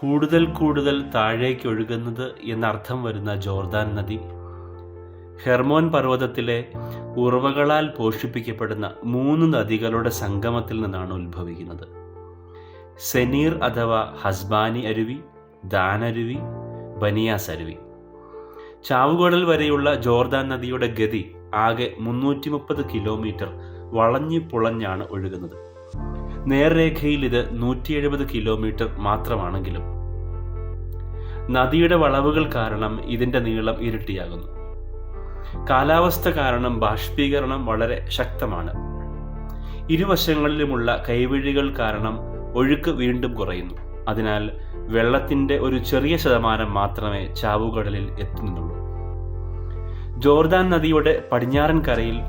കൂടുതൽ കൂടുതൽ താഴേക്ക് ഒഴുകുന്നത് എന്നർത്ഥം വരുന്ന ജോർദാൻ നദി. ഹെർമോൻ പർവതത്തിലെ ഉറവകളാൽ പോഷിപ്പിക്കപ്പെടുന്ന മൂന്ന് നദികളുടെ സംഗമത്തിൽ നിന്നാണ് ഉത്ഭവിക്കുന്നത്. സെനീർ അഥവാ ഹസ്ബാനി അരുവി ദാനരുവി ബനിയാസ് അരുവി. ചാവുകടൽ വരെയുള്ള ജോർദാൻ നദിയുടെ ഗതി ആകെ മുന്നൂറ്റി മുപ്പത് കിലോമീറ്റർ വളഞ്ഞു പുളഞ്ഞാണ് ഒഴുകുന്നത്. നേർരേഖയിൽ ഇത് നൂറ്റി എഴുപത് കിലോമീറ്റർ മാത്രമാണെങ്കിലും. നദിയുടെ വളവുകൾ കാരണം ഇതിന്റെ നീളം ഇരട്ടിയാകുന്നു. കാലാവസ്ഥ കാരണം ബാഷ്പീകരണം വളരെ ശക്തമാണ്. ഇരുവശങ്ങളിലുമുള്ള കൈവഴികൾ കാരണം ഒഴുക്ക് വീണ്ടും കുറയുന്നു. അതിനാൽ വെള്ളത്തിന്റെ ഒരു ചെറിയ ശതമാനം മാത്രമേ ചാവുകടലിൽ എത്തുന്നുള്ളൂ. ജോർദാൻ നദിയുടെ പടിഞ്ഞാറൻ കരയിൽ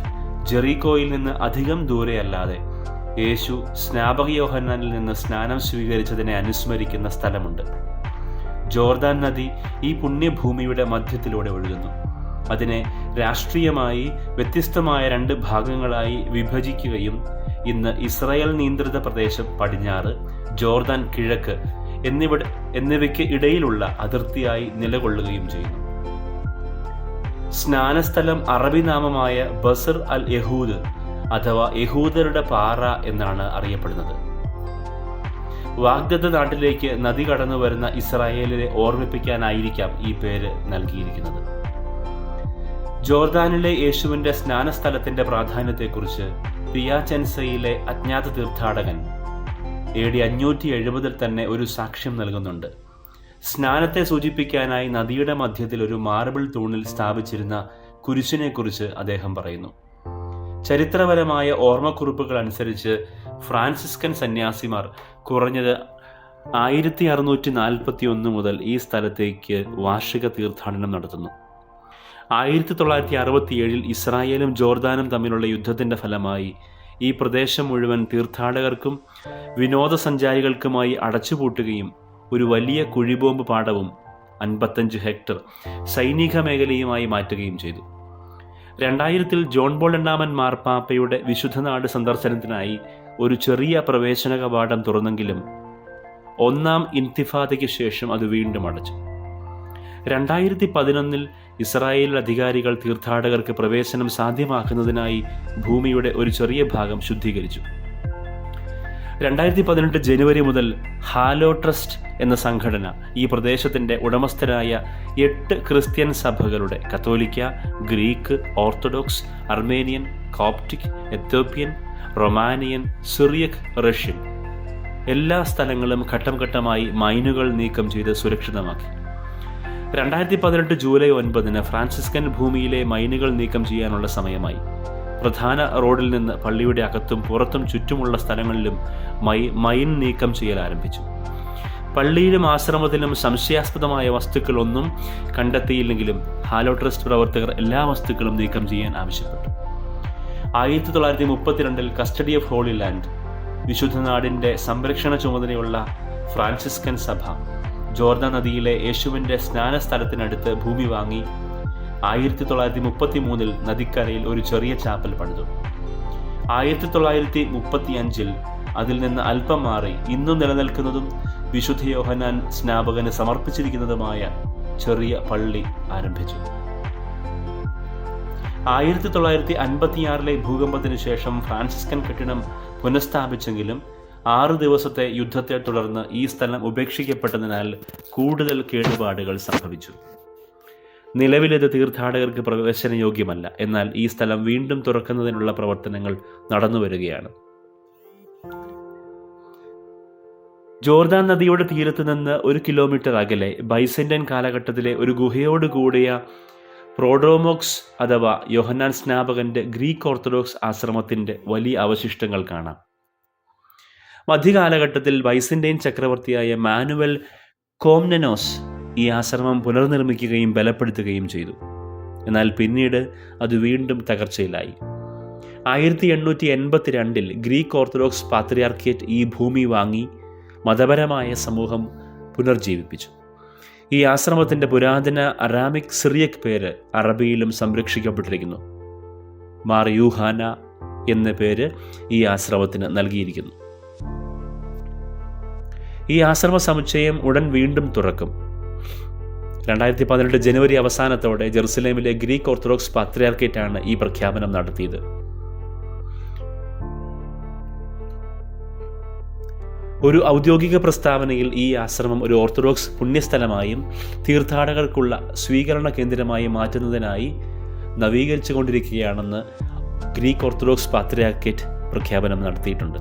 ജെറീകോയിൽ നിന്ന് അധികം ദൂരെയല്ലാതെ യേശു സ്നാപക യോഹന്നാനിൽ നിന്ന് സ്നാനം സ്വീകരിച്ചതിനെ അനുസ്മരിക്കുന്ന സ്ഥലമുണ്ട്. ജോർദാൻ നദി ഈ പുണ്യഭൂമിയുടെ മധ്യത്തിലൂടെ ഒഴുകുന്നു. അതിനെ രാഷ്ട്രീയമായി വ്യത്യസ്തമായ രണ്ട് ഭാഗങ്ങളായി വിഭജിക്കുകയും ഇന്ന് ഇസ്രായേൽ നിയന്ത്രിത പ്രദേശം പടിഞ്ഞാറ് ജോർദാൻ കിഴക്ക് എന്നിവ എന്നിവയ്ക്ക് ഇടയിലുള്ള അതിർത്തിയായി നിലകൊള്ളുകയും ചെയ്യുന്നു. സ്നാനസ്ഥലം അറബി നാമമായ ബസർ അൽ യഹൂദ് അഥവാ യഹൂദരുടെ പാറ എന്നാണ് അറിയപ്പെടുന്നത്. വാഗ്ദത്ത നാട്ടിലേക്ക് നദി കടന്നു വരുന്ന ഇസ്രായേലിനെ ഓർമ്മിപ്പിക്കാനായിരിക്കാം ഈ പേര് നൽകിയിരിക്കുന്നത്. ജോർദാനിലെ യേശുവിന്റെ സ്നാനസ്ഥലത്തിന്റെ പ്രാധാന്യത്തെക്കുറിച്ച് പിയാചെൻസയിലെ അജ്ഞാത തീർത്ഥാടകൻ എ ഡി അഞ്ഞൂറ്റി എഴുപതിൽ തന്നെ ഒരു സാക്ഷ്യം നൽകുന്നുണ്ട്. സ്നാനത്തെ സൂചിപ്പിക്കാനായി നദിയുടെ മധ്യത്തിൽ ഒരു മാർബിൾ തൂണിൽ സ്ഥാപിച്ചിരുന്ന കുരിശിനെക്കുറിച്ച് അദ്ദേഹം പറയുന്നു. ചരിത്രപരമായ ഓർമ്മക്കുറിപ്പുകൾ അനുസരിച്ച് ഫ്രാൻസിസ്കൻ സന്യാസിമാർ കുറഞ്ഞത് ആയിരത്തി അറുന്നൂറ്റി നാൽപ്പത്തി ഒന്ന് മുതൽ ഈ സ്ഥലത്തേക്ക് വാർഷിക തീർത്ഥാടനം നടത്തുന്നു. ആയിരത്തി തൊള്ളായിരത്തി അറുപത്തി ഏഴിൽ ഇസ്രായേലും ജോർദാനും തമ്മിലുള്ള യുദ്ധത്തിന്റെ ഫലമായി ഈ പ്രദേശം മുഴുവൻ തീർത്ഥാടകർക്കും വിനോദസഞ്ചാരികൾക്കുമായി അടച്ചുപൂട്ടുകയും ഒരു വലിയ കുഴിബോംബ് പാടവും അൻപത്തഞ്ച് ഹെക്ടർ സൈനിക മേഖലയുമായി മാറ്റുകയും ചെയ്തു. രണ്ടായിരത്തിൽ ജോൺ ബോൾ എണ്ണാമൻ മാർപ്പാപ്പയുടെ വിശുദ്ധനാട് സന്ദർശനത്തിനായി ഒരു ചെറിയ പ്രവേശന കവാടം തുറന്നെങ്കിലും ഒന്നാം ഇൻതിഫാദയ്ക്ക് ശേഷം അത് വീണ്ടും അടച്ചു. രണ്ടായിരത്തി പതിനൊന്നിൽ ഇസ്രായേൽ അധികാരികൾ തീർത്ഥാടകർക്ക് പ്രവേശനം സാധ്യമാക്കുന്നതിനായി ഭൂമിയുടെ ഒരു ചെറിയ ഭാഗം ശുദ്ധീകരിച്ചു. രണ്ടായിരത്തി പതിനെട്ട് ജനുവരി മുതൽ ഹാലോ ട്രസ്റ്റ് എന്ന സംഘടന ഈ പ്രദേശത്തിന്റെ ഉടമസ്ഥരായ എട്ട് ക്രിസ്ത്യൻ സഭകളുടെ Catholic Greek Orthodox Armenian Coptic Ethiopian Romanian Syriac Russian എല്ലാ സ്ഥലങ്ങളും ഘട്ടം ഘട്ടമായി മൈനുകൾ നീക്കം ചെയ്ത് സുരക്ഷിതമാക്കി. രണ്ടായിരത്തി പതിനെട്ട് ജൂലൈ ഒൻപതിന് ഫ്രാൻസിസ്കൻ ഭൂമിയിലെ മൈനുകൾ നീക്കം ചെയ്യാനുള്ള സമയമായി. പ്രധാന റോഡിൽ നിന്ന് പള്ളിയുടെ അകത്തും പുറത്തും ചുറ്റുമുള്ള സ്ഥലങ്ങളിലും മൈ മൈൻ നീക്കം ചെയ്യൽ ആരംഭിച്ചു. പള്ളിയിലും ആശ്രമത്തിലും സംശയാസ്പദമായ വസ്തുക്കളൊന്നും കണ്ടെത്തിയില്ലെങ്കിലും ഹാലോ ട്രസ്റ്റ് പ്രവർത്തകർ എല്ലാ വസ്തുക്കളും നീക്കം ചെയ്യാൻ ആവശ്യപ്പെട്ടു. ആയിരത്തി തൊള്ളായിരത്തി മുപ്പത്തിരണ്ടിൽ കസ്റ്റഡി ഓഫ് ഹോളി ലാൻഡ് വിശുദ്ധ നാടിന്റെ സംരക്ഷണ ചുമതലയുള്ള ഫ്രാൻസിസ്കൻ സഭ ജോർദ നദിയിലെ യേശുവിന്റെ സ്നാന സ്ഥലത്തിനടുത്ത് ഭൂമി വാങ്ങി ആയിരത്തി തൊള്ളായിരത്തി മുപ്പത്തി മൂന്നിൽ നദിക്കരയിൽ ഒരു ചെറിയ ചാപ്പൽ പണിതു. ആയിരത്തി തൊള്ളായിരത്തി മുപ്പത്തി അഞ്ചിൽ അതിൽ നിന്ന് അല്പം മാറി ഇന്നും നിലനിൽക്കുന്നതും വിശുദ്ധ യോഹനാൻ സ്നാപകന് സമർപ്പിച്ചിരിക്കുന്നതുമായ ചെറിയ പള്ളി ആരംഭിച്ചു. ആയിരത്തി തൊള്ളായിരത്തി അൻപത്തിയാറിലെ ഭൂകമ്പത്തിന് ശേഷം ഫ്രാൻസിസ്കൻ കെട്ടിടം പുനഃസ്ഥാപിച്ചെങ്കിലും ആറു ദിവസത്തെ യുദ്ധത്തെ തുടർന്ന് ഈ സ്ഥലം ഉപേക്ഷിക്കപ്പെട്ടതിനാൽ കൂടുതൽ കേടുപാടുകൾ സംഭവിച്ചു. നിലവിലിത് തീർത്ഥാടകർക്ക് പ്രവേശന യോഗ്യമല്ല എന്നാൽ ഈ സ്ഥലം വീണ്ടും തുറക്കുന്നതിനുള്ള പ്രവർത്തനങ്ങൾ നടന്നു വരികയാണ്. ജോർദാൻ നദിയുടെ തീരത്ത് നിന്ന് ഒരു കിലോമീറ്റർ അകലെ ബൈസെൻഡൻ കാലഘട്ടത്തിലെ ഒരു ഗുഹയോട് കൂടിയ പ്രോഡ്രോമോക്സ് അഥവാ യോഹന്നാൻ സ്നാപകന്റെ ഗ്രീക്ക് ഓർത്തഡോക്സ് ആശ്രമത്തിന്റെ വലിയ അവശിഷ്ടങ്ങൾ കാണാം. മധ്യകാലഘട്ടത്തിൽ ബൈസന്റൈൻ ചക്രവർത്തിയായ മാനുവൽ കോംനനോസ് ഈ ആശ്രമം പുനർനിർമ്മിക്കുകയും ബലപ്പെടുത്തുകയും ചെയ്തു. എന്നാൽ പിന്നീട് അത് വീണ്ടും തകർച്ചയിലായി. ആയിരത്തി എണ്ണൂറ്റി എൺപത്തി രണ്ടിൽ ഗ്രീക്ക് ഓർത്തഡോക്സ് പാത്രിയാർക്കേറ്റ് ഈ ഭൂമി വാങ്ങി മതപരമായ സമൂഹം പുനർജീവിപ്പിച്ചു. ഈ ആശ്രമത്തിന്റെ പുരാതന അറാമിക് സിറിയക് പേര് അറബിയിലും സംരക്ഷിക്കപ്പെട്ടിരിക്കുന്നു. മാർ യൂഹാന എന്ന പേര് ഈ ആശ്രമത്തിന് നൽകിയിരിക്കുന്നു. ഈ ആശ്രമ സമുച്ചയം ഉടൻ വീണ്ടും തുറക്കും. രണ്ടായിരത്തി പതിനെട്ട് ജനുവരി അവസാനത്തോടെ ജെറുസലേമിലെ ഗ്രീക്ക് ഓർത്തഡോക്സ് പാത്രിയാർക്കേറ്റാണ് ഈ പ്രഖ്യാപനം നടത്തിയത്. ഒരു ഔദ്യോഗിക പ്രസ്താവനയിൽ ഈ ആശ്രമം ഒരു ഓർത്തഡോക്സ് പുണ്യസ്ഥലമായും തീർത്ഥാടകർക്കുള്ള സ്വീകരണ കേന്ദ്രമായും മാറ്റുന്നതിനായി നവീകരിച്ചുകൊണ്ടിരിക്കുകയാണെന്ന് ഗ്രീക്ക് ഓർത്തഡോക്സ് പാത്രിയാർക്കേറ്റ് പ്രഖ്യാപനം നടത്തിയിട്ടുണ്ട്.